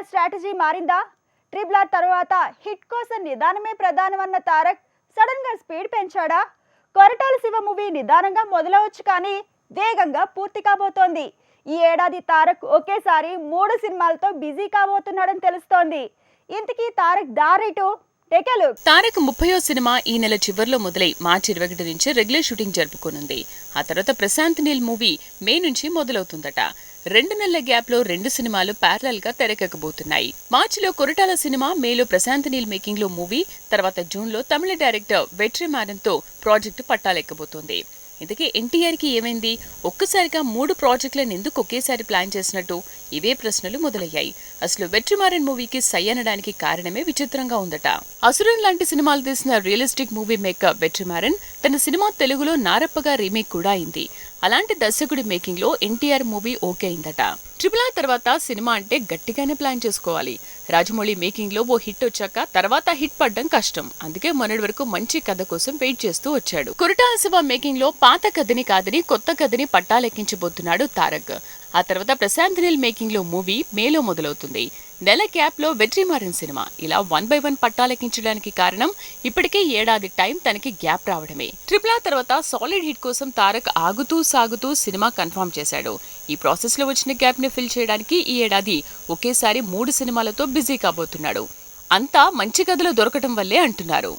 Are strategy మారిందా? Triple R తర్వాత hit కోసం నిదానమే ప్రధానమన్న తారక్ సడన్గా స్పీడ్ పెంచాడా? కొరటాల శివ మూవీ నిదానంగా మొదలవచ్చు కానీ వేగంగా పూర్తి కాబోతోంది. ఈ ఏడాది తారక్ ఒకేసారి మూడు సినిమాలతో బిజీ కాబోతున్నాడని తెలుస్తోంది. ఇంతకీ తారక్ దారిటు టెకెలు తారక్ ముప్పయో సినిమా ఈ నెల చివర్లో మొదలై మార్చి ఇరవై ఒకటి నుంచి రెగ్యులర్ షూటింగ్ జరుపుకోనుంది. ఆ తర్వాత ప్రశాంత్ నీల్ మూవీ మే నుంచి మొదలవుతుందట. రెండు నెలల గ్యాప్లో రెండు సినిమాలు ప్యారలల్గా తెరకెక్కబోతున్నాయి. మార్చిలో కొరటాల సినిమా మేలో ప్రశాంత్ నీల్ మేకింగ్లో మూవీ తర్వాత జూన్లో తమిళ డైరెక్టర్ వెట్రి తో ప్రాజెక్టు పట్టాలెక్కబోతోంది. ఇంతకీ ఎన్టీఆర్కి ఏమైంది? ఒక్కసారిగా మూడు ప్రాజెక్టులను ఎందుకు ఒకేసారి ప్లాన్ చేసినట్టు? ఇవే ప్రశ్నలు మొదలయ్యాయి. అసలు వెట్రిమారన్ మూవీకి సై అనడానికి కారణమే విచిత్రంగా ఉందట. అసురన్ లాంటి సినిమాలు తీసిన రియలిస్టిక్ మూవీ మేకర్ వెట్రిమారన్ తన సినిమా తెలుగులో నారప్పగా రీమేక్ కూడా అయింది. అలాంటి దర్శకుడి మేకింగ్లో ఎన్టీఆర్ మూవీ ఓకే అయిందట. ట్రిపుల్ ఆర్ తర్వాత సినిమా అంటే గట్టిగానే ప్లాన్ చేసుకోవాలి. రాజమౌళి మేకింగ్లో ఓ హిట్ వచ్చాక తర్వాత హిట్ పడడం కష్టం. అందుకే మొన్నటి వరకు మంచి కథ కోసం వెయిట్ చేస్తూ వచ్చాడు. కురటాల శివ మేకింగ్లో పాత కథని కాదని కొత్త కథని పట్టాలెక్కించబోతున్నాడు తారక్. ఆ తర్వాత ప్రశాంత్ నీల్ మేకింగ్లో మూవీ మేలో మొదలవుతుంది. నెల క్యాప్లో వెట్రిమారన్ సినిమా. ఇలా వన్ బై వన్ పట్టాలెక్కించడానికి కారణం ఇప్పటికే ఏడాది టైం తనకి గ్యాప్ రావడమే. ట్రిపుల్ ఆర్ తర్వాత సాలిడ్ హిట్ కోసం తారక్ ఆగుతూ సాగుతూ సినిమా కన్ఫర్మ్ చేశాడు. ఈ ప్రాసెస్లో వచ్చిన గ్యాప్ ఫిల్ చేయడానికి ఈ ఏడాది ఒకేసారి మూడు సినిమాలతో బిజీ కాబోతున్నాడు. అంతా మంచి కథలు దొరకటం వల్లే అంటున్నారు.